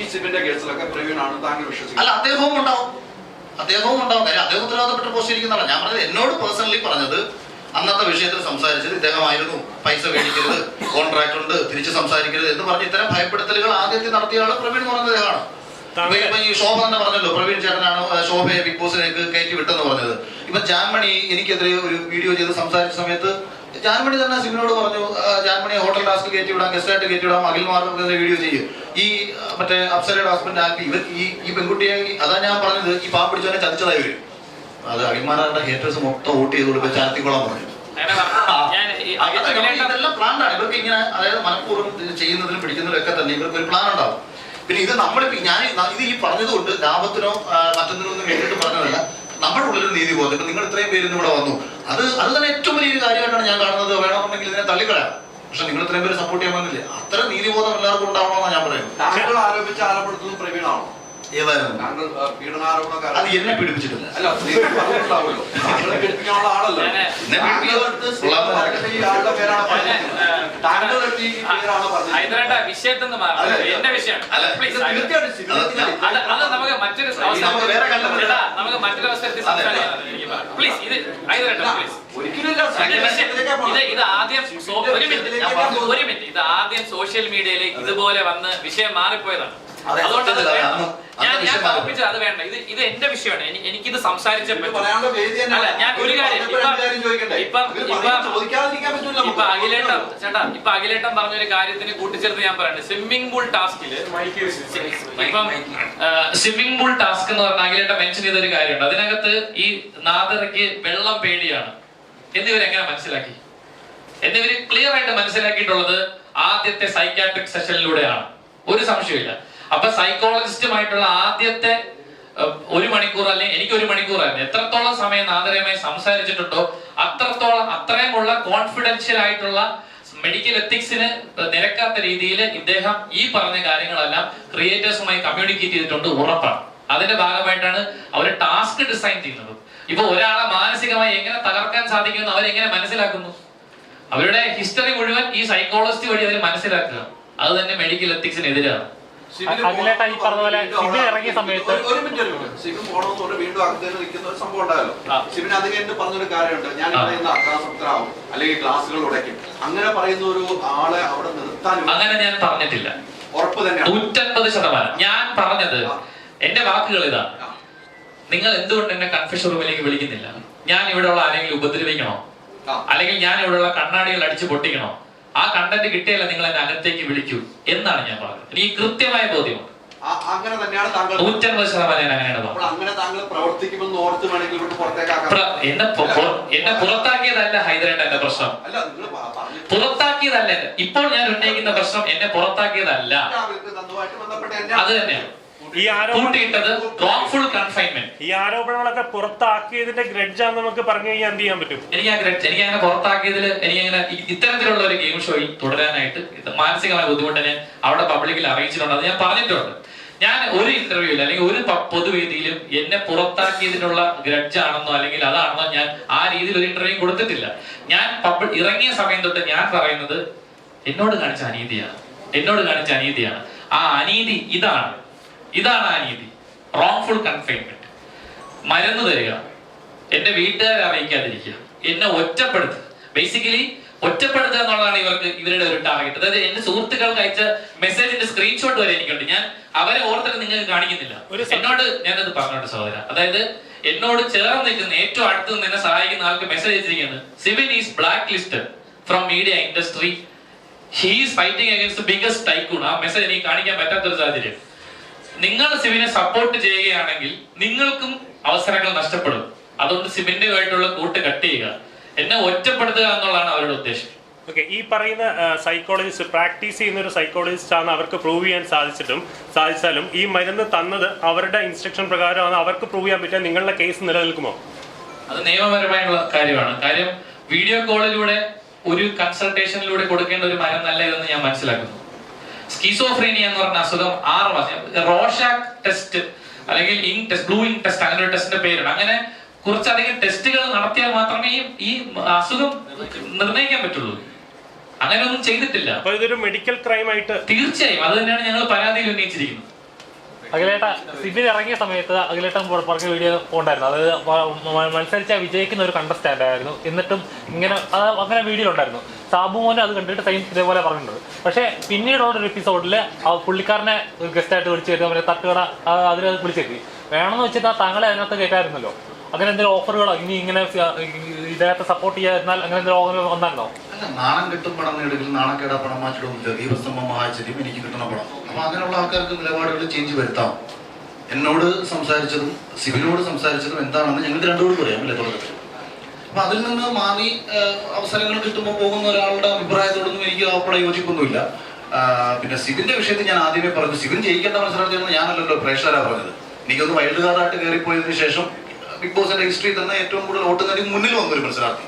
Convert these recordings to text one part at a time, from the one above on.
ഈ സിബിന്റെ കേസിലൊക്കെ പ്രവീണാണ് താങ്കൾ വിശ്വസിക്കുന്നത് അല്ല അദ്ദേഹവും ഉണ്ടാവും. അദ്ദേഹവും ഉണ്ടാവും. കാര്യം അദ്ദേഹം ഉത്തരവാദപ്പെട്ട് പോസ്റ്റ് ഇരിക്കുന്നതാണ് ഞാൻ പറഞ്ഞത് എന്നോട് പേഴ്സണലി പറഞ്ഞത് അന്നത്തെ വിഷയത്തിൽ സംസാരിച്ചത് ഇദ്ദേഹമായിരുന്നു. പൈസ മേടിക്കരുത് കോൺട്രാക്ട് ഉണ്ട് തിരിച്ച് സംസാരിക്കരുത് എന്ന് പറഞ്ഞ് ഇത്തരം ഭയപ്പെടുത്തലുകൾ ആദ്യത്തെ നടത്തിയ ആൾ പ്രവീൺ എന്ന് പറഞ്ഞ അദ്ദേഹമാണ് ഇപ്പൊ ഈ ശോഭ തന്നെ പറഞ്ഞല്ലോ പ്രവീൺ ചേട്ടനാണ് ശോഭയെ ബിഗ് ബോസിലേക്ക് കയറ്റി വിട്ടെന്ന് പറഞ്ഞത്. ഇപ്പൊ ജാൻമണി എനിക്കെതിരെ ഒരു വീഡിയോ ചെയ്ത് സംസാരിച്ച സമയത്ത് ജാൻമണി തന്നെ സിബിനോട് പറഞ്ഞു ജാൻമണി ഹോട്ടൽ ടാസ്ക് കയറ്റി വിടാം ഗസ്റ്റായിട്ട് കയറ്റി വിടാം അഖിൽമാർക്ക് വീഡിയോ ചെയ്യും. ഈ മറ്റേ അപ്സരയുടെ ഹസ്ബൻഡ് ആക്കി ഇവർ ഈ ഈ പെൺകുട്ടിയെ അതാ ഞാൻ പറഞ്ഞത് ഈ പാവം പിടിച്ചവനെ ചതിച്ചതായി വരും. അത് അഖിൽമാരുടെ ഹേറ്റേഴ്സ് മൊത്തം വോട്ട് ചെയ്ത് കൊടുക്കുക ചാർത്തിക്കോളാൻ പറഞ്ഞു. ഇതെല്ലാം പ്ലാൻ ആണ്. ഇവർക്ക് ഇങ്ങനെ അതായത് മനഃപൂർവം ചെയ്യുന്നതിനും പിടിക്കുന്നതിനും ഒക്കെ തന്നെ ഇവർക്ക് ഒരു പ്ലാൻ ഉണ്ടാവും. പിന്നെ ഇത് നമ്മളിപ്പോ ഞാൻ ഇത് ഈ പറഞ്ഞതുകൊണ്ട് ലാഭത്തിനോ മറ്റൊന്നിനോ ഒന്നും വേണ്ടിയിട്ട് പറഞ്ഞതല്ല. നമ്മുടെ ഉള്ളിൽ നീതി ബോധം ഇപ്പൊ നിങ്ങൾ ഇത്രയും പേര് ഇവിടെ വന്നു. അത് അത് തന്നെ ഏറ്റവും വലിയൊരു കാര്യമായിട്ടാണ് ഞാൻ കാണുന്നത്. വേണമെന്നുണ്ടെങ്കിൽ ഇതിനെ തള്ളിക്കളയാം. പക്ഷെ നിങ്ങൾ ഇത്രയും പേര് സപ്പോർട്ട് ചെയ്യാൻ വന്നില്ലേ? അത്ര നീതിബോധം എല്ലാവർക്കും ഉണ്ടാവണമെന്നാണ് ഞാൻ പറയുന്നത്. ആരോപിച്ച് ആരോപണത്തിൽ പ്രവീണാണോ? അത് എന്നെ പീഡിപ്പിച്ചിട്ടില്ല. എന്റെ വിഷയം. അത് നമുക്ക് മറ്റൊരു നമുക്ക് വേറെ കണ്ടത് നമുക്ക് മറ്റൊരു അവസരത്തിൽ. പ്ലീസ് ഇത് ഹൈദരാട്ട പ്ലീസ്. ഇത് ഇത് ഇത് ആദ്യം ഒരു മിനിറ്റ്. ഞാൻ ഒരു മിനിറ്റ്. ഇത് ആദ്യം സോഷ്യൽ മീഡിയയിൽ ഇതുപോലെ വന്ന് വിഷയം മാറിപ്പോയതാണ്. ഞാൻ ഞാൻ അത് വേണ്ട. ഇത് ഇത് എന്റെ വിഷയമാണ്. എനി- എനിക്കിത് സംസാരിച്ചേ ഇത് പറ്റൂ. പറയാനുള്ള വേദി തന്നെ അല്ല, ഞാൻ ഒരു കാര്യം-? ഇപ്പം- ഇപ്പം-. അഖിലേട്ടൻ ചേട്ടാ ഇപ്പൊ അഖിലേട്ടൻ പറഞ്ഞൊരു കാര്യത്തിന് കൂട്ടിച്ചേർത്ത് ഞാൻ പറയുന്നത് സ്വിമ്മിംഗ് പൂൾ ടാസ്കിൽ ഇപ്പം സ്വിമ്മിംഗ് പൂൾ ടാസ്ക് എന്ന് പറഞ്ഞ അഖിലേട്ടൻ മെൻഷൻ ചെയ്ത ഒരു കാര്യമുണ്ട്. അതിനകത്ത് ഈ നാദറയ്ക്ക് വെള്ളം പേടിയാണ്. എന്നിവരെങ്ങനെ മനസ്സിലാക്കി? എന്നിവര് ക്ലിയർ ആയിട്ട് മനസ്സിലാക്കിയിട്ടുള്ളത് ആദ്യത്തെ സൈക്കാട്രിക് സെഷനിലൂടെയാണ് ഒരു സംശയമില്ല അപ്പൊ സൈക്കോളജിസ്റ്റുമായിട്ടുള്ള ആദ്യത്തെ ഒരു മണിക്കൂർ അല്ലെങ്കിൽ എനിക്ക് ഒരു മണിക്കൂറായിരുന്നു എത്രത്തോളം സമയം നാദരയുമായി സംസാരിച്ചിട്ടുണ്ടോ അത്രത്തോളം അത്രയുമുള്ള കോൺഫിഡൻഷ്യൽ ആയിട്ടുള്ള മെഡിക്കൽ എത്തിക്സിന് നിരക്കാത്ത രീതിയിൽ ഇദ്ദേഹം ഈ പറഞ്ഞ കാര്യങ്ങളെല്ലാം ക്രിയേറ്റേഴ്സുമായി കമ്മ്യൂണിക്കേറ്റ് ചെയ്തിട്ടുണ്ട് ഉറപ്പാണ്. അതിന്റെ ഭാഗമായിട്ടാണ് അവർ ടാസ്ക് ഡിസൈൻ ചെയ്യുന്നത്. ഇപ്പൊ ഒരാളെ മാനസികമായി എങ്ങനെ തകർക്കാൻ സാധിക്കുമെന്ന് അവരെങ്ങനെ മനസ്സിലാക്കുന്നു? അവരുടെ ഹിസ്റ്ററി മുഴുവൻ ഈ സൈക്കോളജിസ്റ്റ് വഴി അവർ മനസ്സിലാക്കുക. അത് തന്നെ മെഡിക്കൽ എത്തിക്സിനെതിരാണ് അഖിലേട്ടാ ഈ പറഞ്ഞ പോലെ സിബിൻ ഇറങ്ങിയ സമയത്ത് ഒരു- മിനിറ്റ് ഒരു മിനിറ്റ്. സിബിൻ പോണമെന്ന് പറഞ്ഞ് വീണ്ടും അകത്തേക്ക് നിൽക്കുന്ന ഒരു സംഭവം ഉണ്ടായല്ലോ. സിബിൻ അത് കഴിഞ്ഞ് പറഞ്ഞൊരു കാര്യമുണ്ട്. ഞാൻ ഇന്ന് അക്രാസക്തരാകും അല്ലെങ്കിൽ ക്ലാസ്സുകൾ ഉടയ്ക്കും. അങ്ങനെ പറയുന്ന ഒരു ആളെ അവിടെ നിർത്താൻ അങ്ങനെ ഞാൻ പറഞ്ഞിട്ടില്ല. ഉറപ്പ് തന്നെ നൂറ്റൻപത് ശതമാനം. ഞാൻ പറഞ്ഞത് എന്റെ വാക്കുകൾ ഇതാ. നിങ്ങൾ എന്തുകൊണ്ട് എന്നെ കൺഫ്യൂഷൻ റൂമിലേക്ക് വിളിക്കുന്നില്ല? ഞാൻ ഇവിടെയുള്ള ആരെങ്കിലും ഉപദ്രവിക്കണോ? അല്ലെങ്കിൽ ഞാൻ ഇവിടെയുള്ള കണ്ണാടികൾ അടിച്ചു പൊട്ടിക്കണോ? ആ കണ്ടന്റ് കിട്ടിയല്ല നിങ്ങൾ എന്നെ അകത്തേക്ക് വിളിക്കൂ എന്നാണ് ഞാൻ പറഞ്ഞത്. എനിക്ക് കൃത്യമായ ബോധ്യമുണ്ട് ആ- അങ്ങനെ തന്നെയാണ് താങ്കൾ നൂറ്റൻപത് ശതമാനം അങ്ങനെയാണ് അങ്ങനെ താങ്കൾ പ്രവർത്തിക്കുമെന്ന് ഓർത്ത് വേണമെങ്കിൽ ഇവിടെ എന്നെ എന്നെ പുറത്താക്കിയതല്ല ഹൈദരാബാദ് എന്റെ പ്രശ്നം. പുറത്താക്കിയതല്ല ഇപ്പോൾ ഞാൻ ഉന്നയിക്കുന്ന പ്രശ്നം എന്നെ പുറത്താക്കിയതല്ല. അത് തന്നെയാണ്. ഈ കൂട്ടിയിട്ടത് റോങ്ഫുൾ കൺഫൈൻമെന്റ് ഈ ആരോപണങ്ങളൊക്കെ പുറത്താക്കിയതിന്റെ ഗ്രഡ്ജാന്ന് നമുക്ക് പറഞ്ഞു കഴിഞ്ഞാൽ എന്ത് ചെയ്യാൻ പറ്റും? എനിക്ക് ആ ഗ്രഡ്ജ് എനിക്ക് അങ്ങനെ പുറത്താക്കിയതിൽ എനിക്ക് അങ്ങനെ ഇത്തരത്തിലുള്ള ഒരു ഗെയിം ഷോയിൽ തുടരാനായിട്ട് മാനസികമായ ബുദ്ധിമുട്ട് ഞാൻ അവിടെ പബ്ലിക്കിൽ അറിയിച്ചിട്ടുണ്ട്. അത് ഞാൻ പറഞ്ഞിട്ടുണ്ട്. ഞാൻ ഒരു ഇന്റർവ്യൂവിൽ അല്ലെങ്കിൽ ഒരു പൊതുവേദിയിലും എന്നെ പുറത്താക്കിയതിനുള്ള ഗ്രഡ്ജ് ആണെന്നോ അല്ലെങ്കിൽ അതാണെന്നോ ഞാൻ ആ രീതിയിൽ ഒരു ഇന്റർവ്യൂ കൊടുത്തിട്ടില്ല. ഞാൻ ഇറങ്ങിയ സമയം തൊട്ട് ഞാൻ പറയുന്നത് എന്നോട് കാണിച്ച അനീതിയാണ്. എന്നോട് കാണിച്ച അനീതിയാണ്. ആ അനീതി ഇതാണ്. ഇതാണ് ആ രീതി. റോങ്ഫുൾ കൺഫൈൻമെന്റ് മരുന്ന് തരിക. എന്റെ വീട്ടുകാരെ അറിയിക്കാതിരിക്കുക. എന്നെ ഒറ്റപ്പെടുത്തുക. ബേസിക്കലി ഒറ്റപ്പെടുത്തുക എന്നുള്ളതാണ് ഇവർക്ക് ഇവരുടെ ഒരു ടാർഗറ്റ് അതായത് എന്റെ സുഹൃത്തുക്കൾക്ക് അയച്ച മെസ്സേജിന്റെ സ്ക്രീൻഷോട്ട് വരെ എനിക്കുണ്ട്. ഞാൻ അവരെ ഓർത്തിട്ട് നിങ്ങൾക്ക് കാണിക്കുന്നില്ല. എന്നോട് ഞാനത് പറഞ്ഞോട്ടെ സഹോദര. അതായത് എന്നോട് ചേർന്ന് നിൽക്കുന്ന ഏറ്റവും അടുത്ത് നിന്ന് എന്നെ സഹായിക്കുന്ന ആൾക്ക് മെസ്സേജ് അയച്ചിരിക്കുന്നത് Sivin is blacklisted from media industry he's fighting against biggest tycoon ആ മെസ്സേജ് എനിക്ക് കാണിക്കാൻ പറ്റാത്തൊരു സാഹചര്യം. നിങ്ങൾ സിബിനെ സപ്പോർട്ട് ചെയ്യുകയാണെങ്കിൽ നിങ്ങൾക്കും അവസരങ്ങൾ നഷ്ടപ്പെടും. അതുകൊണ്ട് സിബിന്റെയുമായിട്ടുള്ള കൂട്ട് കട്ട് ചെയ്യുക. എന്നെ ഒറ്റപ്പെടുത്തുക എന്നുള്ളതാണ് അവരുടെ ഉദ്ദേശം. ഓക്കെ ഈ പറയുന്ന സൈക്കോളജിസ്റ്റ് പ്രാക്ടീസ് ചെയ്യുന്ന ഒരു സൈക്കോളജിസ്റ്റ് ആണ് അവർക്ക് പ്രൂവ് ചെയ്യാൻ സാധിച്ചിട്ടും സാധിച്ചാലും ഈ മരുന്ന് തന്നത് അവരുടെ ഇൻസ്ട്രക്ഷൻ പ്രകാരമാണ് അവർക്ക് പ്രൂവ് ചെയ്യാൻ പറ്റുക നിങ്ങളുടെ കേസ് നിലനിൽക്കുമോ? അത് നിയമപരമായുള്ള കാര്യമാണ്. കാര്യം വീഡിയോ കോളിലൂടെ ഒരു കൺസൾട്ടേഷനിലൂടെ കൊടുക്കേണ്ട ഒരു മരുന്നല്ല ഇതെന്ന് ഞാൻ മനസ്സിലാക്കുന്നു. സ്കീസോഫ്രീനിയ എന്ന് പറഞ്ഞ അസുഖം ആറ് മാസം റോഷാക് ടെസ്റ്റ് അല്ലെങ്കിൽ ഇങ് ടെസ്റ്റ് ബ്ലൂ ഇങ് ടെസ്റ്റ് അങ്ങനെ ഒരു ടെസ്റ്റിന്റെ പേരുണ്ട് അങ്ങനെ കുറച്ചധികം ടെസ്റ്റുകൾ നടത്തിയാൽ മാത്രമേ ഈ- അസുഖം നിർണയിക്കാൻ പറ്റുള്ളൂ. അങ്ങനെ ഒന്നും ചെയ്തിട്ടില്ല. അപ്പൊ ഇതൊരു മെഡിക്കൽ ക്രൈം ആയിട്ട് തീർച്ചയായും. അത് തന്നെയാണ് ഞങ്ങൾ പരാതിയിൽ ഉന്നയിച്ചിരിക്കുന്നത്. അഖിലേട്ട സിബിൻ ഇറങ്ങിയ സമയത്ത് അഖിലേട്ടൻ പുറ- പറഞ്ഞ വീഡിയോ ഉണ്ടായിരുന്നു അത് മത്സരിച്ച വിജയിക്കുന്ന ഒരു കണ്ടസ്റ്റാന്റ് ആയിരുന്നു. എന്നിട്ടും ഇങ്ങനെ അത് അങ്ങനെ വീഡിയോ ഉണ്ടായിരുന്നു. സാബു മോനെ അത് കണ്ടിട്ട് സെയിം ഇതേപോലെ പറഞ്ഞിട്ടുണ്ട്. പക്ഷേ പിന്നീടുള്ള ഒരു എപ്പിസോഡിൽ ആ പുള്ളിക്കാരനെ ഒരു ഗസ്റ്റായിട്ട് വിളിച്ചു കയറ്റി അവരെ തട്ടുകട അതിൽ വിളിച്ചേക്കി വേണമെന്ന് വെച്ചിട്ട് താങ്കളെ അതിനകത്ത് കേൾക്കാമായിരുന്നല്ലോ അങ്ങനെ എന്തെങ്കിലും ഓഫറുകളോ? ഇനി ഇങ്ങനെ ഇദ്ദേഹത്തെ സപ്പോർട്ട് ചെയ്യാൻ എന്നാൽ അങ്ങനെ എന്തെങ്കിലും ഓഫർ വന്നാലോ? അല്ല നാണം കിട്ടും പണം നേടുകയും നാണക്കേടാ പണം മാറ്റിടും ദീപസ്തംഭം മഹാചര്യം എനിക്ക് കിട്ടണ പണം. അപ്പൊ അങ്ങനെയുള്ള ആൾക്കാർക്ക് നിലപാടുകൾ ചേഞ്ച് വരുത്താം. എന്നോട് സംസാരിച്ചതും സിബിനോട് സംസാരിച്ചതും എന്താണെന്ന് ഞങ്ങൾക്ക് രണ്ടുകൂടി പറയാം അല്ലേ തുടക്കത്തിൽ? അപ്പൊ അതിൽ നിന്ന് മാറി അവസരങ്ങൾ കിട്ടുമ്പോൾ പോകുന്ന ഒരാളുടെ അഭിപ്രായത്തോടൊന്നും എനിക്ക് അവിടെ യോജിപ്പൊന്നുമില്ല. പിന്നെ സിബിന്റെ വിഷയത്തിൽ ഞാൻ ആദ്യമേ പറഞ്ഞു സിബിൻ ജയിക്കേണ്ട മത്സരാർത്ഥിയെന്ന് ഞാനല്ലല്ലോ പ്രേക്ഷകരാ പറഞ്ഞത്. എനിക്കൊന്ന് വൈൽഡ് കാർഡായിട്ട് കയറിപ്പോയതിനു ശേഷം ബിഗ് ബോസിന്റെ ഹിസ്റ്ററി തന്നെ ഏറ്റവും കൂടുതൽ വോട്ട് നേടി മുന്നിൽ വന്നൊരു മത്സരാർത്ഥി.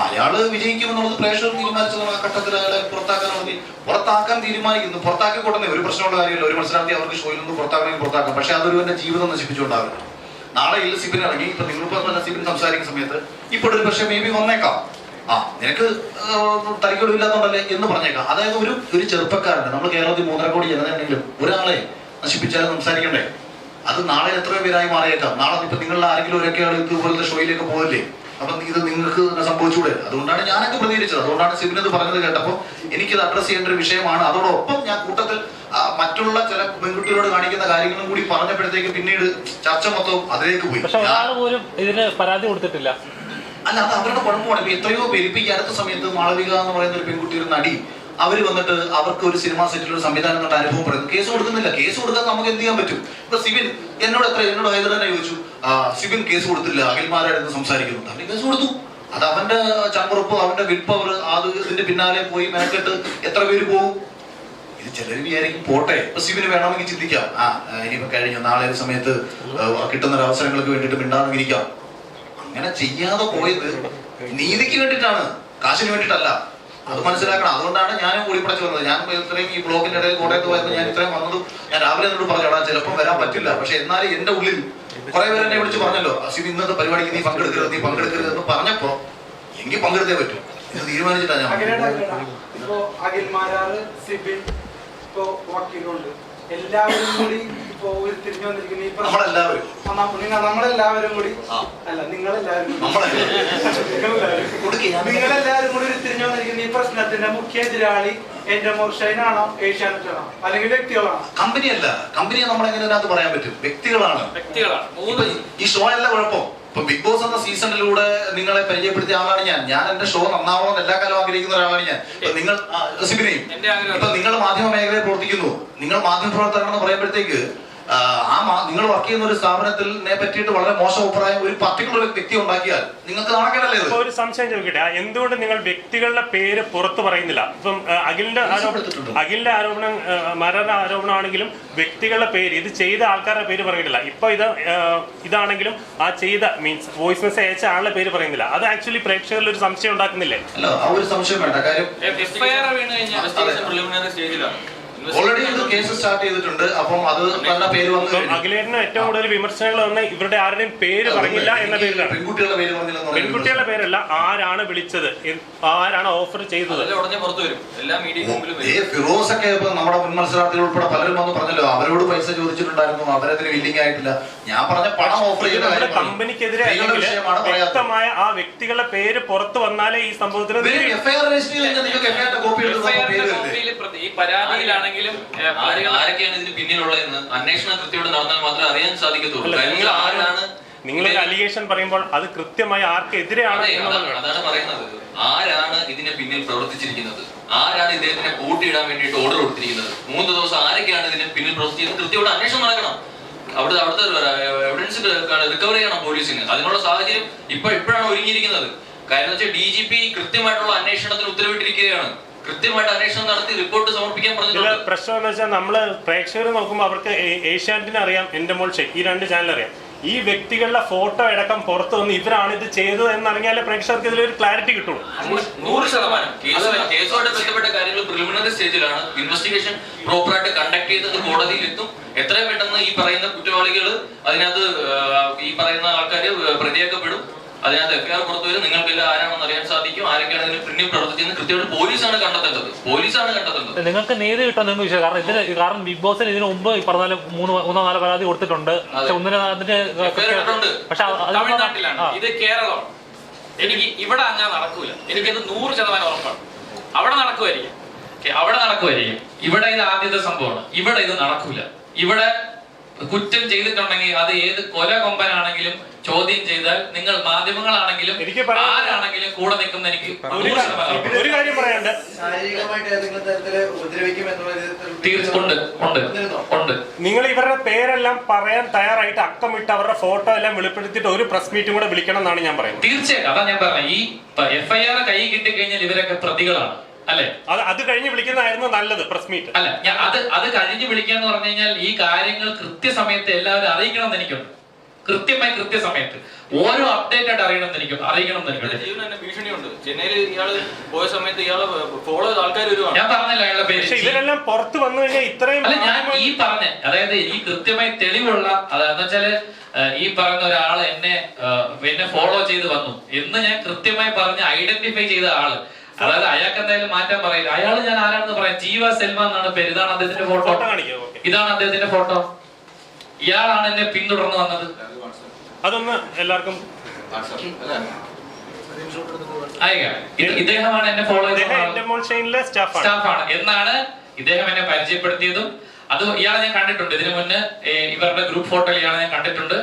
അയാൾ വിജയിക്കുമെന്നുള്ളത് പ്രേക്ഷകർ തീരുമാനിച്ചത് ആ ഘട്ടത്തിൽ അയാളെ പുറത്താക്കാൻ മതി പുറത്താക്കാൻ തീരുമാനിക്കുന്നു. പുറത്താക്കി കൊടുത്തേ ഒരു പ്രശ്നമുള്ള കാര്യമില്ല. ഒരു മത്സരാർത്ഥി അവർക്ക് ഷോയിൽ നിന്ന് പുറത്താക്കണമെങ്കിൽ പുറത്താക്കാം. പക്ഷെ അതൊരു എന്റെ ജീവിതം നശിപ്പിച്ചുകൊണ്ടാവില്ല. നാളെ ഇല്ല സിബിൻ ഇറങ്ങി. ഇപ്പൊ നിങ്ങളിപ്പോ പറഞ്ഞ സിബിൻ സംസാരിക്കുന്ന സമയത്ത് ഇപ്പോൾ ഒരു പക്ഷേ മേ ബി വന്നേക്കാം. ആ നിനക്ക് തലയ്ക്കൊടുവില്ലാന്നുണ്ടല്ലേ എന്ന് പറഞ്ഞേക്കാം. അതായത് ഒരു ഒരു ചെറുപ്പക്കാരൻ നമ്മൾ കേരളത്തിൽ മൂന്നര കോടി ജനതയുണ്ടെങ്കിലും ഒരാളെ നശിപ്പിച്ചാൽ സംസാരിക്കണ്ടേ? അത് നാളെ എത്രയോ പേരായി മാറിയേക്കാം. നാളെ ഇപ്പൊ നിങ്ങളിൽ ആരെങ്കിലും ഒരൊക്കെ ആൾ ഇതുപോലത്തെ ഷോയിലേക്ക് പോകല്ലേ അപ്പൊ ഇത് നിങ്ങൾക്ക് സംഭവിച്ചൂടെ? അതുകൊണ്ടാണ് ഞാനൊക്കെ പ്രതികരിച്ചത്. അതുകൊണ്ടാണ് സിബിൻ അത് പറഞ്ഞത് കേട്ടപ്പോൾ എനിക്കിത് അഡ്രസ് ചെയ്യേണ്ട ഒരു വിഷയമാണ്. അതോടൊപ്പം ഞാൻ കൂട്ടത്തിൽ മറ്റുള്ള ചില പെൺകുട്ടികളോട് കാണിക്കുന്ന കാര്യങ്ങളും കൂടി പറഞ്ഞപ്പോഴത്തേക്ക് പിന്നീട് ചർച്ച മൊത്തം അതിലേക്ക് പോയി. പോലും ഇതിന് പരാതി കൊടുത്തിട്ടില്ല. അല്ല അത് അവരുടെ കുഴപ്പമാണ് ഇപ്പൊ എത്രയോ പേര് ഇപ്പൊ ഈ അടുത്ത സമയത്ത് മാളവിക എന്ന് പറയുന്ന ഒരു പെൺകുട്ടി ഒരു നടി അവർ വന്നിട്ട് അവർക്ക് ഒരു സിനിമ സെറ്റിൽ ഒരു സംവിധാനം കണ്ട അനുഭവം പറയുന്നു. കേസ് കൊടുക്കുന്നില്ല. കേസ് കൊടുക്കാൻ നമുക്ക് എന്ത് ചെയ്യാൻ പറ്റും? ഇപ്പൊ സിബിൻ എന്നോട് എത്ര എന്നോട് ഹൈദർ തന്നെ ചോദിച്ചു സിബിൻ കേസ് കൊടുത്തില്ല. അഖിൽമാരായിരുന്നു സംസാരിക്കുന്നു. അവന് കേസ് കൊടുത്തു. അത് അവന്റെ ചമ്പറപ്പ് അവന്റെ വിൽ പവർ അത് ഇതിന്റെ പിന്നാലെ പോയി മെനക്കെട്ട് എത്ര പേര് പോകും? ഇത് ചിലർ വിചാരിക്കും പോട്ടെ. ഇപ്പൊ സിബിന് വേണമെങ്കിൽ ചിന്തിക്കാം. ആ, ഇനിയിപ്പോ കഴിഞ്ഞു? നാളെ ഒരു സമയത്ത് കിട്ടുന്ന ഒരു അവസരങ്ങൾക്ക് വേണ്ടിയിട്ട് മിണ്ടാതിരിക്കാം. അങ്ങനെ ചെയ്യാതെ പോയത് നീതിക്ക് വേണ്ടിയിട്ടാണ്. കാശിന് വേണ്ടിയിട്ടല്ല. അത് മനസ്സിലാക്കണം. അതുകൊണ്ടാണ് ഞാനും കൂടിപ്പടച്ച് വന്നത്. ഞാൻ ഇത്രയും ഈ ബ്ലോക്കിന്റെ ഇടയിൽ കോട്ടയത്ത് പോയപ്പോൾ ഞാൻ ഇത്രയും വന്നത് ഞാൻ രാവിലെ എന്നോട് പറഞ്ഞു ചിലപ്പോൾ വരാൻ പറ്റില്ല. പക്ഷെ എന്നാലും എന്റെ ഉള്ളിൽ കുറെ പേര് എന്നെ വിളിച്ച് പറഞ്ഞല്ലോ അസിബ് ഇന്നത്തെ പരിപാടിക്ക് നീ പങ്കെടുക്കരുത് നീ പങ്കെടുക്കരുത് എന്ന് പറഞ്ഞപ്പോ എനിക്ക് പങ്കെടുത്തേ പറ്റൂ. ഇത് തീരുമാനിച്ചിട്ടാണ് ഞാൻ എല്ലാവരും കൂടി വന്നിരിക്കുന്ന നമ്മളെല്ലാവരും. നമ്മളെല്ലാവരും കൂടി അല്ല നിങ്ങളെല്ലാവരും കൂടി. നിങ്ങളെല്ലാവരും. ഉരുത്തിരിഞ്ഞു വന്നിരിക്കുന്ന ഈ പ്രശ്നത്തിന്റെ മുഖ്യ എതിരാളി എന്റെ മോർഷൈനാണോ ഏഷ്യാനെറ്റാണോ അല്ലെങ്കിൽ വ്യക്തികളാണോ? കമ്പനിയല്ല. കമ്പനിയെ നമ്മളെങ്ങനെ അതിനകത്ത് പറയാൻ പറ്റും? വ്യക്തികളാണ്. വ്യക്തികളാണ്. മൂന്ന് ഈ ഷോ അല്ല കുഴപ്പം. ഇപ്പൊ ബിഗ് ബോസ് എന്ന സീസണിലൂടെ നിങ്ങളെ പരിചയപ്പെടുത്തിയ ആളാണ് ഞാൻ. ഞാൻ എന്റെ ഷോ നന്നാവണമെന്ന് എല്ലാ കാലവും ആഗ്രഹിക്കുന്ന ഒരാളാണ് ഞാൻ. നിങ്ങൾ ആഗ്രഹം ഇപ്പൊ നിങ്ങൾ മാധ്യമ മേഖലയിൽ പ്രവർത്തിക്കുന്നു. നിങ്ങൾ മാധ്യമ പ്രവർത്തകരാണെന്ന് പറയുമ്പോഴത്തേക്ക് ആ, നിങ്ങൾ വർക്ക് ചെയ്യുന്ന ഒരു സ്ഥാപനത്തിൽ പറ്റിയിട്ട് വളരെ മോശം അഭിപ്രായം ഒരു പർട്ടിക്കുലർ വ്യക്തി ഉണ്ടാക്കിയാൽ നിങ്ങൾക്ക് നാണക്കേടല്ലേ ഇത്? ഇപ്പൊ ഒരു സംശയം ചോദിക്കട്ടെ. ആ, എന്തുകൊണ്ട് നിങ്ങൾ വ്യക്തികളുടെ പേര് പുറത്തു പറയുന്നില്ല? ഇപ്പം അഖിലിന്റെ. അഖിലിന്റെ ആരോപണം മരണ ആരോപണമാണെങ്കിലും വ്യക്തികളുടെ പേര് ഇത് ചെയ്ത ആൾക്കാരുടെ പേര് പറയുന്നില്ല. ഇപ്പൊ ഇത് ഇതാണെങ്കിലും ആ ചെയ്ത മീൻസ് വോയിസ് മെസ്സേജ് അയച്ച ആളുടെ പേര് പറയുന്നില്ല. അത് ആക്ച്വലി പ്രേക്ഷകരിൽ ഒരു സംശയം ഉണ്ടാക്കുന്നില്ലേ? ആ ഒരു സംശയം വേണ്ട. കാര്യം എഫ്ഐആർ വീണ് കഴിഞ്ഞാൽ പ്രിലിമിനറി സ്റ്റേജിലാണ് ഓൾറെഡി ഇത് കേസ് സ്റ്റാർട്ട് ചെയ്തിട്ടുണ്ട്. അപ്പം അത് നല്ല പേര് വന്നു. അഖിലേട്ടന് ഏറ്റവും കൂടുതൽ വിമർശനങ്ങൾ വന്ന ഇവരുടെ ആരുടെയും പേര് പറഞ്ഞില്ല എന്ന പേരിലാണ്. പെൺകുട്ടികളുടെ പേര് പറഞ്ഞില്ല പെൺകുട്ടികളുടെ പേരല്ല ആരാണ് വിളിച്ചത് ആരാണ് ഓഫർ ചെയ്തത്. ഫിറോസ് ഒക്കെ ഇപ്പൊ നമ്മുടെ മുൻ മത്സരാർത്ഥികൾ ഉൾപ്പെടെ പലരും വന്ന് പറഞ്ഞല്ലോ അവരോട് പൈസ ചോദിച്ചിട്ടുണ്ടായിരുന്നു അവരതിന് വില്ലിംഗ് ആയിട്ടില്ല. ഞാൻ പറഞ്ഞ പണം ഓഫർ ചെയ്ത. കമ്പനിക്കെതിരെ വ്യക്തമായ ആ വ്യക്തികളുടെ പേര് പുറത്തു വന്നാലേ ഈ സംഭവത്തിന് എഫ്ഐആർ രജിസ്റ്റർ ചെയ്ത് നിങ്ങൾക്ക് എഫ്ഐആർ കോപ്പി എടുത്ത് നമുക്ക് പേര് കോപ്പിയിൽ പ്രതി- ഈ പരാതിയിലാണെങ്കിലും ഏ, ആര് പ്രതികൾ- ആരൊക്കെയാണ് ഇതിന് പിന്നിലുള്ളതെന്ന് അന്വേഷണം കൃത്യമായിട്ട് നടന്നാൽ മാത്രമേ അറിയാൻ സാധിക്കത്തുള്ളൂ. നിങ്ങൾ ആരാണ്? നിങ്ങളൊരു അലിഗേഷൻ പറയുമ്പോൾ അത് കൃത്യമായി ആർക്കെതിരെയാണ് അതെ, അതാണ് പറയുന്നത്. ആരാണ് ഇതിന്റെ പിന്നിൽ പ്രവർത്തിച്ചിരിക്കുന്നത്? ആരാണ് ഇദ്ദേഹത്തിനെ കൂട്ടിയിടാൻ വേണ്ടിയിട്ട് ഓർഡർ കൊടുത്തിരിക്കുന്നത്? മൂന്ന് ദിവസം ആരൊക്കെയാണ് ഇതിന്റെ പിന്നിൽ പ്രവർത്തിച്ചത്? കൃത്യമായിട്ട് അന്വേഷണം നടക്കണം. അവിടെ അവിടുത്തെ എവിഡൻസ് റിക്കവർ ചെയ്യണം പോലീസിന്. അതിനുള്ള സാഹചര്യം ഇപ്പൊ ഇപ്പോഴാണ് ഒരുങ്ങിയിരിക്കുന്നത്. കാരണം വെച്ചാൽ ഡി ജി പി കൃത്യമായിട്ടുള്ള അന്വേഷണത്തിന് ഉത്തരവിട്ടിരിക്കുകയാണ്. കൃത്യമായിട്ട് അന്വേഷണം നടത്തി റിപ്പോർട്ട് സമർപ്പിക്കാൻ പ്രശ്നം എന്ന് വെച്ചാൽ നമ്മൾ പ്രേക്ഷകർ നോക്കുമ്പോൾ അവർക്ക് ഏഷ്യാനെറ്റിനെ അറിയാം എന്റെ മോൾ ഷെയ് ഈ രണ്ട് ചാനൽ അറിയാം. ഈ വ്യക്തികളുടെ ഫോട്ടോ അടക്കം പുറത്തു വന്ന് ഇവരാണ് ഇത് ചെയ്തത് എന്നറിഞ്ഞാലേ പ്രേക്ഷകർക്ക് ഇതിലൊരു ക്ലാരിറ്റി കിട്ടുള്ളൂ. നൂറ് ശതമാനം. കേസ് കേസുമായിട്ട് ബന്ധപ്പെട്ട കാര്യങ്ങൾ പ്രിലിമിനറി സ്റ്റേജിലാണ് ഇൻവെസ്റ്റിഗേഷൻ പ്രോപ്പറായിട്ട് കണ്ടക്ട് കോടതിയിൽ എത്തും എത്രയും പെട്ടെന്ന് ഈ പറയുന്ന കുറ്റവാളികൾ അതിനകത്ത് ഈ പറയുന്ന ആൾക്കാർ പ്രതിയാക്കപ്പെടും. അതിനകത്ത് എഫ്ഐആർ പുറത്തു വരും നിങ്ങൾക്കെല്ലാം ആരാണെന്ന് അറിയാൻ സാധിക്കും. ആരൊക്കെയാണ് ഇതിന് പിന്നിൽ പ്രവർത്തിച്ചെന്ന് കൃത്യമായിട്ട് പോലീസാണ് കണ്ടെത്തേണ്ടത്. പോലീസാണ് കണ്ടെത്തേണ്ടത്. നിങ്ങൾക്ക് നീതി കിട്ടുമെന്ന് നിങ്ങൾക്ക് വിഷയം കാരണം ഇതിന് കാരണം ബിഗ് ബോസിന് ഇതിന് മുമ്പ് ഈ പറഞ്ഞ മൂന്ന് മൂന്നോ നാലോ പരാതി കൊടുത്തിട്ടുണ്ട്. പക്ഷെ ഒന്നിന് അതിന്. പക്ഷെ തമിഴ്നാട്ടിലാണ്. ഇത് കേരളമാണ് എനിക്ക് ഇവിടെ അങ്ങനെ നടക്കൂല. എനിക്കത് നൂറ് ശതമാനം ഉറപ്പാണ്. അവിടെ നടക്കുമായിരിക്കും. അവിടെ നടക്കുമായിരിക്കും. ഇവിടെ ഇത് ആദ്യത്തെ സംഭവമാണ്. ഇവിടെ ഇത് നടക്കൂല. ഇവിടെ കുറ്റം ചെയ്തിട്ടുണ്ടെങ്കിൽ അത് ഏത് കൊല കൊമ്പനാണെങ്കിലും ചോദ്യം ചെയ്താൽ നിങ്ങൾ മാധ്യമങ്ങളാണെങ്കിലും ആരാണെങ്കിലും കൂടെ നിൽക്കുന്ന എനിക്ക് ഒരു കാര്യം പറയാണ്ട് ഉണ്ട് ഉണ്ട് നിങ്ങൾ ഇവരുടെ പേരെല്ലാം പറയാൻ തയ്യാറായിട്ട് അക്കമിട്ട് അവരുടെ ഫോട്ടോ എല്ലാം വെളിപ്പെടുത്തിയിട്ട് ഒരു പ്രസ് മീറ്റും കൂടെ വിളിക്കണം എന്നാണ് ഞാൻ പറയുന്നത്. തീർച്ചയായിട്ടും അതാ ഞാൻ പറഞ്ഞത്. ഈ എഫ്ഐആർ കൈ കിട്ടിക്കഴിഞ്ഞാൽ ഇവരൊക്കെ പ്രതികളാണ്. അല്ലെ? അത് അത് കഴിഞ്ഞ് വിളിക്കുന്നതായിരുന്നു നല്ലത് പ്രസ് മീറ്റ് അല്ല അത് അത് കഴിഞ്ഞ് വിളിക്കുക എന്ന് പറഞ്ഞു കഴിഞ്ഞാൽ ഈ കാര്യങ്ങൾ കൃത്യസമയത്ത് എല്ലാവരും അറിയിക്കണം എന്ന് എനിക്കുണ്ട്. കൃത്യമായി കൃത്യസമയത്ത്. ഓരോ അപ്ഡേറ്റ് ആയിട്ട് അറിയണം എന്ന് എനിക്കുണ്ട് അറിയിക്കണം എന്ന് എനിക്കുണ്ട് ജീവൻ തന്നെ ഭീഷണിയുണ്ട്. ചെന്നൈയിൽ ഇയാൾ പോയ സമയത്ത് ഇയാൾ ഫോളോ ആൾക്കാർ വരുവാണ് ഞാൻ പറഞ്ഞില്ല അയാളുടെ പേര്. ഇതിലെല്ലാം പുറത്ത് വന്നു കഴിഞ്ഞാൽ ഇത്രയും അല്ല ഞാൻ ഈ പറഞ്ഞ അതായത് ഈ കൃത്യമായി തെളിവുള്ള അതായത് വെച്ചാൽ ഈ പറയുന്ന ഒരാൾ എന്നെ എന്നെ ഫോളോ ചെയ്ത് വന്നു എന്ന് ഞാൻ കൃത്യമായി പറഞ്ഞ് ഐഡന്റിഫൈ ചെയ്ത ആൾ. അതായത് അയാൾക്ക് എന്തായാലും മാറ്റാൻ പറയില്ല. അയാൾ ഞാൻ ആരാണെന്ന് പറയാം. ജീവ സെൽവ എന്നാണ് പേര്. ഇതാണ് അദ്ദേഹത്തിന്റെ ഫോട്ടോ. ഇതാണ് അദ്ദേഹത്തിന്റെ ഫോട്ടോ. ഇയാളാണ് എന്നെ പിന്തുടർന്ന് വന്നത്. അതൊന്ന് എല്ലാവർക്കും ഇദ്ദേഹമാണ് എന്നെ ഫോളോ സ്റ്റാഫാണ്. എന്നാണ് ഇദ്ദേഹം എന്നെ പരിചയപ്പെടുത്തിയതും. അത് ഇയാളെ ഞാൻ കണ്ടിട്ടുണ്ട്. ഇതിനു മുന്നേ ഇവരുടെ ഗ്രൂപ്പ് ഫോട്ടോയിൽ ഇയാളെ ഞാൻ കണ്ടിട്ടുണ്ട്.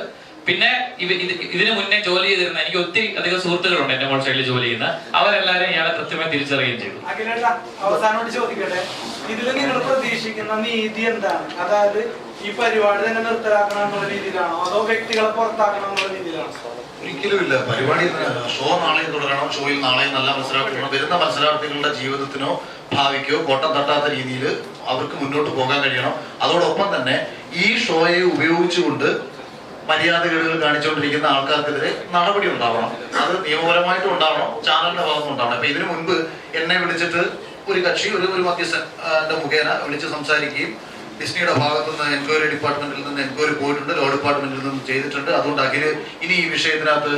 പിന്നെ ഇതിനു മുന്നേ ജോലി ചെയ്തിരുന്ന എനിക്ക് ഒത്തിരി അധികം സുഹൃത്തുക്കളുണ്ട് എന്റെ മോൾ സൈഡിൽ ജോലി ചെയ്യുന്ന. അവരെല്ലാരും ഇയാളെ കൃത്യമായി തിരിച്ചറിയുകയും ചെയ്തു. അഖിലേട്ട അവസാനമായിട്ട് ചോദിക്കട്ടെ? ഇതിൽ നിങ്ങൾ പ്രതീക്ഷിക്കുന്ന നീതി എന്താണ്? അതായത് ഈ പരിപാടി തന്നെ നിർത്തലാക്കണമെന്നുള്ള രീതിയിലാണോ? അതോ വ്യക്തികളെ പുറത്താക്കണമെന്നുള്ള രീതിയിലാണോ? ഒരിക്കലുമില്ല പരിപാടി ഷോ നാളെയും തുടരണം. ഷോയിൽ നാളെയും നല്ല മത്സരാർത്ഥികൾ വരുന്ന മത്സരാർത്ഥികളുടെ ജീവിതത്തിനോ ഭാവിക്കോ കോട്ടം തട്ടാത്ത രീതിയിൽ അവർക്ക് മുന്നോട്ട് പോകാൻ കഴിയണം. അതോടൊപ്പം തന്നെ ഈ ഷോയെ ഉപയോഗിച്ചുകൊണ്ട് മര്യാദകേടുകൾ കാണിച്ചുകൊണ്ടിരിക്കുന്ന ആൾക്കാർക്കെതിരെ നടപടി ഉണ്ടാവണം. അത് നിയമപരമായിട്ടും ഉണ്ടാവണം. ചാനലിന്റെ ഭാഗത്തും ഉണ്ടാവണം. അപ്പൊ ഇതിനു മുൻപ് എന്നെ വിളിച്ചിട്ട് ഒരു കക്ഷി ഒരു ഒരു മധ്യസ്ഥന്റെ മുഖേന വിളിച്ച് സംസാരിക്കുകയും ഡിസ്നിയുടെ ഭാഗത്ത് നിന്ന് എൻക്വയറി ഡിപ്പാർട്ട്മെന്റിൽ നിന്ന് എൻക്വയറി പോയിട്ടുണ്ട് ലോ ഡിപ്പാർട്ട്മെന്റിൽ നിന്നും ചെയ്തിട്ടുണ്ട്. അതുകൊണ്ട് അഖിൽ ഇനി ഈ വിഷയത്തിനകത്ത്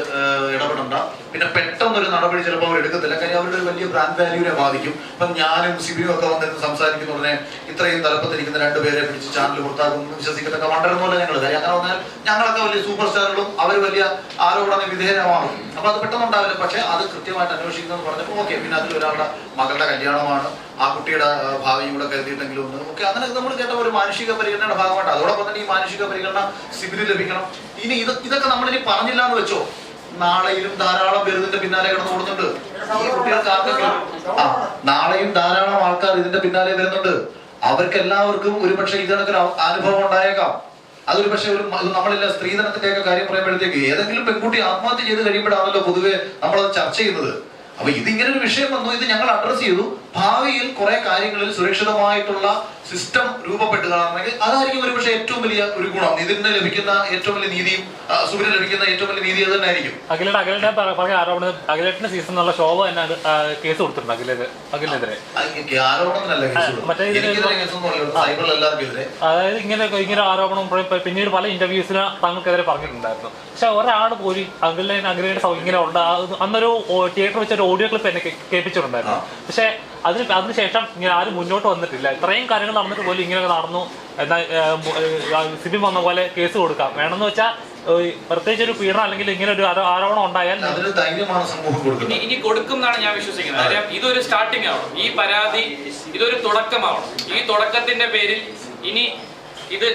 ഇടപെടണ്ട. പിന്നെ പെട്ടെന്നൊരു നടപടി ചിലപ്പോൾ അവർ എടുക്കത്തില്ല. കാര്യം അവരുടെ ഒരു വലിയ ബ്രാൻഡ് വാല്യൂവിനെ ബാധിക്കും. അപ്പം ഞാനും സിബിയും ഒക്കെ വന്നിരുന്ന് സംസാരിക്കുന്ന ഉടനെ ഇത്രയും തലപ്പത്തിരിക്കുന്ന രണ്ടുപേരെ പിടിച്ച് ചാനൽ പുറത്താക്കുന്നു വിശ്വസിക്കത്തൊക്കെ മണ്ടരുന്നല്ല ഞങ്ങൾ കാര്യം അങ്ങനെ വന്നാൽ ഞങ്ങളൊക്കെ വലിയ സൂപ്പർ സ്റ്റാറുകളും അവർ വലിയ ആരോപണ വിധേയമാണ് അപ്പൊ അത് പെട്ടെന്ന് ഉണ്ടാവില്ല പക്ഷെ അത് കൃത്യമായിട്ട് അന്വേഷിക്കുന്നത് പറഞ്ഞപ്പോൾ ഓക്കെ പിന്നെ അതിൽ ഒരാളുടെ മകളുടെ കല്യാണമാണ്. ആ കുട്ടിയുടെ ഭാവിയും കൂടെ കരുതിയിട്ടെങ്കിലും ഒന്ന് ഓക്കെ അങ്ങനെ നമ്മൾ കേട്ട ഒരു മാനുഷിക പരിഗണനയുടെ ഭാഗമായിട്ട് അതോടൊപ്പം തന്നെ ഈ മാനുഷിക പരിഗണന സിബിന് ലഭിക്കണം. ഇനി ഇത് ഇതൊക്കെ നമ്മളിനി പറഞ്ഞില്ല എന്ന് വെച്ചോ? നാളെയും ധാരാളം പേര് ഇതിന്റെ പിന്നാലെ കിടന്ന് ഓടുന്നുണ്ട്. ഈ കുട്ടികൾക്ക് ആർക്കെങ്കിലും ആ നാളെയും ധാരാളം ആൾക്കാർ ഇതിന്റെ പിന്നാലെ വരുന്നുണ്ട്. അവർക്ക് എല്ലാവർക്കും ഒരുപക്ഷെ ഇതിനൊക്കെ അനുഭവം ഉണ്ടായേക്കാം. അതൊരു പക്ഷെ ഒരു നമ്മളില്ല സ്ത്രീധനത്തിന്റെ ഒക്കെ കാര്യം പറയുമ്പോഴത്തേക്ക് ഏതെങ്കിലും പെൺകുട്ടി ആത്മഹത്യ ചെയ്ത് കഴിയുമ്പോഴാണല്ലോ പൊതുവെ നമ്മളത് ചർച്ച ചെയ്യുന്നത്. അപ്പൊ ഇതിങ്ങനെ ഒരു വിഷയം വന്നു. ഇത് ഞങ്ങൾ അഡ്രസ് ചെയ്തു. ഭാവിയിൽ കുറെ കാര്യങ്ങളിൽ സുരക്ഷിതമായിട്ടുള്ള സിസ്റ്റം രൂപപ്പെട്ടുകയാണെങ്കിൽ അതായിരിക്കും ഒരു പക്ഷേ ഏറ്റവും വലിയ ഒരു ഗുണം. ഇതിന് ലഭിക്കുന്ന ഏറ്റവും വലിയ നീതിയും സൂര്യൻ ലഭിക്കുന്ന ഏറ്റവും വലിയ നീതി അത് തന്നെയായിരിക്കും. ആയിരിക്കും അഖിലേട്ടൻ അഖിലേട്ടൻ പറഞ്ഞ ആരോപണം അഖിലേട്ടന്റെ സീസൺ എന്നുള്ള ശോഭ തന്നെ അത്, കേസ് കൊടുത്തിട്ടുണ്ട് അഖിലേത് അഖിലിനെതിരെ. ആരോപണത്തിനല്ല കേസ് അതായത് ഇങ്ങനെ ഇങ്ങനെ ആരോപണം പിന്നീട് പല ഇന്റർവ്യൂസിന് താങ്കൾക്കെതിരെ പറഞ്ഞിട്ടുണ്ടായിരുന്നു. പക്ഷെ ഒരാൾ പോലും അഖിലെ അഖിലയുടെ സൗ- ഇങ്ങനെ ഉണ്ട്. അന്നൊരു തിയേറ്റർ വെച്ചൊരു ഓഡിയോ ക്ലിപ്പ് എന്നെ കേൾപ്പിച്ചിട്ടുണ്ടായിരുന്നു. പക്ഷെ അതിന് അതിനുശേഷം ഇങ്ങനെ ആരും മുന്നോട്ട് വന്നിട്ടില്ല. ഇത്രയും കാര്യങ്ങൾ നടന്നിട്ട് പോലും ഇങ്ങനെയൊക്കെ നടന്നു. എന്നാൽ സിബിൻ വന്ന പോലെ കേസ് കൊടുക്കാം. വേണമെന്ന് വെച്ചാൽ പ്രത്യേകിച്ച് ഒരു പീഡനം അല്ലെങ്കിൽ ഇങ്ങനെ ഒരു ആരോ- ആരോപണം ഉണ്ടായാൽ ഇനി ഇനി കൊടുക്കും എന്നാണ് ഞാൻ വിശ്വസിക്കുന്നത്. കാര്യം ഇതൊരു സ്റ്റാർട്ടിംഗ് ആവണം. ഈ പരാതി ഇതൊരു തുടക്കമാവണം. ഈ തുടക്കത്തിന്റെ പേരിൽ ഇനി ഇത്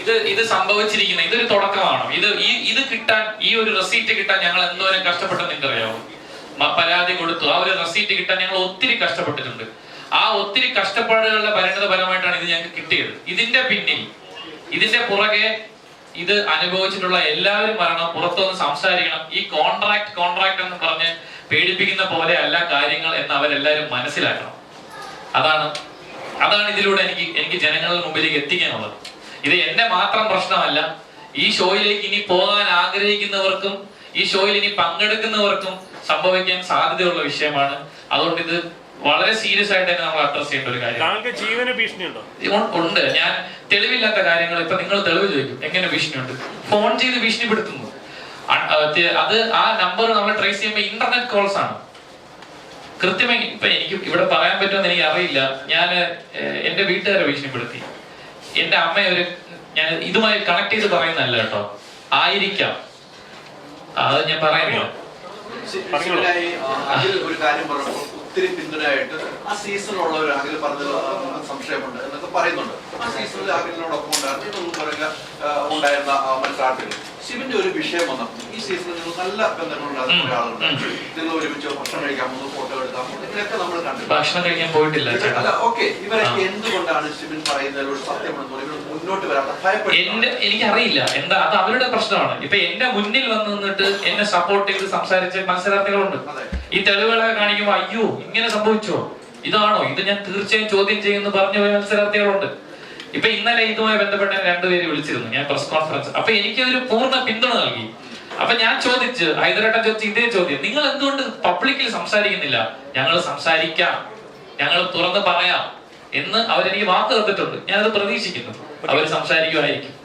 ഇത് ഇത് സംഭവിച്ചിരിക്കുന്ന ഇതൊരു തുടക്കമാണ് ഇത് ഈ ഇത് കിട്ടാൻ ഈ ഒരു റെസീറ്റ് കിട്ടാൻ ഞങ്ങൾ എന്തോരം കഷ്ടപ്പെട്ടെന്ന് നിങ്ങൾക്കറിയാമോ പരാതി കൊടുത്തു. ആ ഒരു റെസീറ്റ് കിട്ടാൻ ഞങ്ങൾ ഒത്തിരി കഷ്ടപ്പെട്ടിട്ടുണ്ട്. ആ ഒത്തിരി കഷ്ടപ്പാടുകളുടെ പരിണിത ഫലമായിട്ടാണ് ഇത് ഞങ്ങൾക്ക് കിട്ടിയത്. ഇതിന്റെ പിന്നിൽ ഇതിന്റെ പുറകെ ഇത് അനുഭവിച്ചിട്ടുള്ള എല്ലാവരും വരണം പുറത്തുനിന്ന് സംസാരിക്കണം. ഈ കോൺട്രാക്ട് കോൺട്രാക്ട് എന്ന് പറഞ്ഞ് പേടിപ്പിക്കുന്ന പോലെ അല്ല കാര്യങ്ങൾ എന്ന് അവരെല്ലാവരും മനസ്സിലാക്കണം. അതാണ് അതാണ് ഇതിലൂടെ എനിക്ക് എനിക്ക് ജനങ്ങളുടെ മുമ്പിലേക്ക് എത്തിക്കാനുള്ളത്. ഇത് എന്റെ മാത്രം പ്രശ്നമല്ല. ഈ ഷോയിലേക്ക് ഇനി പോകാൻ ആഗ്രഹിക്കുന്നവർക്കും ഈ ഷോയിൽ ഇനി പങ്കെടുക്കുന്നവർക്കും സംഭവിക്കാൻ സാധ്യതയുള്ള വിഷയമാണ്. അതുകൊണ്ട് ഇത് വളരെ സീരിയസ് ആയിട്ട് തന്നെ നമ്മൾ അഡ്രസ് ചെയ്യേണ്ട ഒരു കാര്യം ജീവന് ഭീഷണിയുണ്ടോ? ഉണ്ട്. ഞാൻ തെളിവില്ലാത്ത കാര്യങ്ങൾ ഇപ്പൊ നിങ്ങൾ തെളിവ് ചോദിക്കും. എങ്ങനെ ഭീഷണിയുണ്ട്? ഫോൺ ചെയ്ത് ഭീഷണിപ്പെടുത്തുന്നു. അത് ആ നമ്പർ നമ്മൾ ട്രേസ് ചെയ്യുമ്പോൾ ഇന്റർനെറ്റ് കോൾസ് ആണ്. കൃത്യമായി ഇപ്പൊ എനിക്ക് ഇവിടെ പറയാൻ പറ്റുമെന്ന് എനിക്ക് അറിയില്ല. ഞാൻ എന്റെ വീട്ടുകാരെ ഭീഷണിപ്പെടുത്തി. എന്റെ അമ്മ ഒരു ഞാൻ ഇതുമായി കണക്ട് ചെയ്ത് പറയുന്നതല്ല കേട്ടോ. ആയിരിക്കാം. അത് ഞാൻ പറയുന്നില്ല. ഒരു കാര്യം പറഞ്ഞപ്പോൾ ആ സംശയമുണ്ട് എന്നൊക്കെ പറയുന്നുണ്ട്. ആ സീസണിൽ അഖിലിനോടൊപ്പം ഉണ്ടായിരുന്നു പറയുക ഉണ്ടായിരുന്ന മത്സരാർത്ഥികൾ. ശിവന്റെ ഒരു വിഷയം വന്നപ്പോൾ ഈ സീസണിൽ നിങ്ങൾ നല്ല ബന്ധങ്ങളുണ്ടാകുന്ന ഉം. നിങ്ങൾ ഒരുമിച്ച് ഭക്ഷണം കഴിക്കാൻ പോകുന്നു ഫോട്ടോ എടുക്കാൻ പോകുന്നു. ഇതിനൊക്കെ നമ്മൾ കണ്ടു ഭക്ഷണം കഴിക്കാൻ പോയിട്ടില്ല അല്ല ഓക്കെ. ഇവരൊക്കെ. എന്തുകൊണ്ടാണ് ശിവൻ പറയുന്നതിൽ ഒരു സത്യമെന്ന് ഇവർ മുന്നോട്ട് വരാത്ത ഭയപ്പെടുന്നു എനിക്കറിയില്ല. എന്താ അത് അവരുടെ പ്രശ്നമാണ്. ഇപ്പൊ എന്റെ മുന്നിൽ വന്ന് നിന്നിട്ട് എന്നെ സപ്പോർട്ട് ചെയ്ത് സംസാരിച്ച മത്സരാർത്ഥികളുണ്ട്. ഈ തെളിവുകളൊക്കെ കാണിക്കുമ്പോ അയ്യോ ഇങ്ങനെ സംഭവിച്ചോ? ഇതാണോ? ഇത് ഞാൻ തീർച്ചയായും ചോദ്യം ചെയ്യുമെന്ന് പറഞ്ഞു പോയ മത്സരാർത്ഥികളുണ്ട്. ഇപ്പൊ ഇന്നലെ ഇതുമായി ബന്ധപ്പെട്ട രണ്ടുപേര് വിളിച്ചിരുന്നു. ഞാൻ പ്രസ് കോൺഫറൻസ് അപ്പൊ എനിക്ക് ഒരു പൂർണ പിന്തുണ നൽകി. അപ്പൊ ഞാൻ ചോദിച്ച് ഹൈദരാട്ടൻ ചോദിച്ച ഇതേ ചോദ്യം നിങ്ങൾ എന്തുകൊണ്ട് പബ്ലിക്കിൽ സംസാരിക്കുന്നില്ല? ഞങ്ങൾ സംസാരിക്കാം. ഞങ്ങൾ തുറന്ന് പറയാം. എന്ന് അവരെനിക്ക് വാക്ക് തന്നിട്ടുണ്ട്. ഞാനത് പ്രതീക്ഷിക്കുന്നു. അവർ സംസാരിക്കുമായിരിക്കും.